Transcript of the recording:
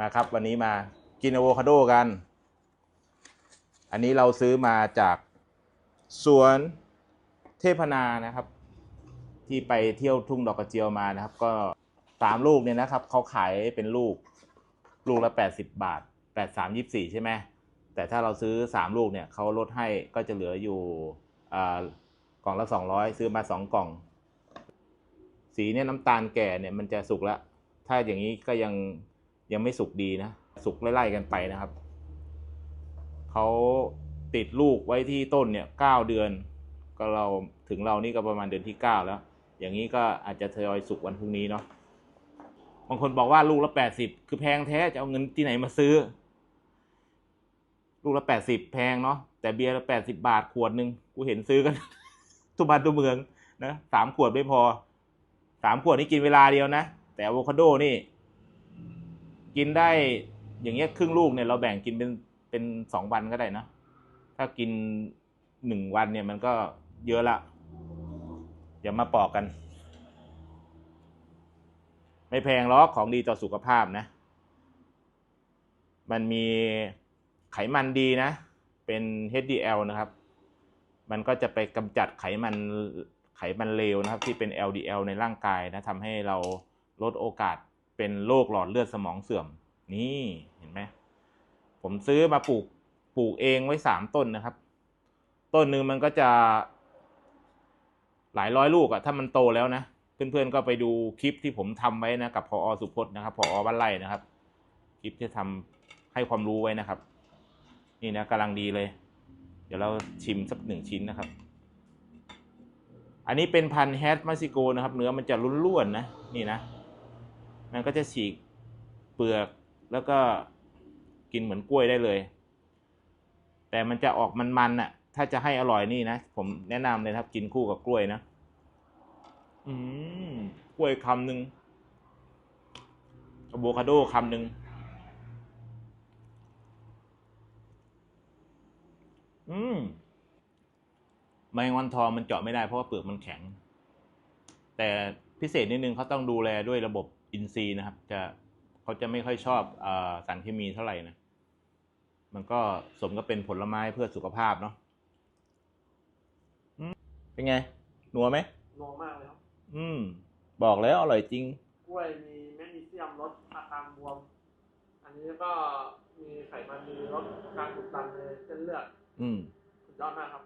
มาครับวันนี้มากินอะโวคาโดกัน อันนี้เราซื้อมาจากสวนเทพนานะครับ ที่ไปเที่ยวทุ่งดอกกระเจียวมานะครับ ก็สามลูกเนี่ยนะครับเขาขายเป็นลูกลูกละแปดสิบบาทแปดสามยี่สี่ใช่ไหมแต่ถ้าเราซื้อสามลูกเนี่ยเขาลดให้ก็จะเหลืออยู่อ่ากล่องละสองร้อยซื้อมาสองกล่อง สีเนี่ยน้ำตาลแก่เนี่ยมันจะสุกแล้ว ถ้าอย่างนี้ก็ยัง ยังไม่สุกดีนะ สุกไล่ๆกันไปนะครับ เขาติดลูกไว้ที่ต้นเนี่ยเก้าเดือน ก็เราถึงเรานี่ก็ประมาณเดือนที่เก้าแล้ว อย่างนี้ก็อาจจะทยอยสุกวันพรุ่งนี้เนาะบางคนบอกว่าลูกละแปดสิบคือแพงแท้จะเอาเงินที่ไหนมาซื้อ ลูกละแปดสิบแพงเนาะแต่เบียร์ละแปดสิบาทขวดหนึ่งกูเห็นซื้อกัน ทุกบ้านทุกเมืองนะสามขวดไม่พอสามขวดนี่กินเวลาเดียวนะ แต่อะโวคาโดนี่ กินได้อย่างเงี้ยครึ่งลูกเนี่ยเราแบ่งกินเป็นเป็นสองวันก็ได้นะถ้ากินหนึ่งวันเนี่ยมันก็เยอะละอย่ามาปอกกัน ไม่แพงหรอกของดีต่อสุขภาพนะ มันมีไขมันดีนะ เป็น HDL นะครับ มันก็จะไปกำจัดไขมันไขมันเลวนะครับ ที่เป็น LDL ในร่างกายนะทำให้เราลดโอกาส เป็นโรคหลอดเลือดสมองเสื่อม นี่เห็นไหมผมซื้อมาปลูกปลูกเองไว้สามต้นนะครับ ต้นหนึ่งมันก็จะหลายร้อยลูกอะถ้ามันโตแล้วนะ เพื่อนๆก็ไปดูคลิปที่ผมทำไว้นะกับพออสุพจน์นะครับพออบ้านไร่นะครับ คลิปที่ทำให้ความรู้ไว้นะครับ นี่นะกำลังดีเลย เดี๋ยวเราชิมสักหนึ่งชิ้นนะครับ อันนี้เป็นพันธุ์แฮดมาซิโกนะครับ เนื้อมันจะร่วนๆนะ นี่นะ มันก็จะฉีกเปลือกแล้วก็กินเหมือนกล้วยได้เลย แต่มันจะออกมันๆน่ะ ถ้าจะให้อร่อยนี่นะ ผมแนะนำเลยครับ กินคู่กับกล้วยนะ อืมกล้วยคำหนึ่งอะโวคาโดคำหนึ่งอืมแมงวันทองมันเจาะไม่ได้เพราะว่าเปลือกมันแข็ง แต่พิเศษนิดนึงเขาต้องดูแลด้วยระบบ อินทรีย์นะครับ จะเขาจะไม่ค่อยชอบอาสารเคมีเท่าไหร่นะมันก็สมกับเป็นผลไม้เพื่อสุขภาพเนาะอืมเป็นไงหนัวไหมนัวมากเลยครับอืม บอกแล้วอร่อยจริง กล้วยมีแมกนีเซียมลดอาการบวม อันนี้ก็มีไขมันดีลดการอุดตันในเส้นเลือดอืมสุดยอดมากครับ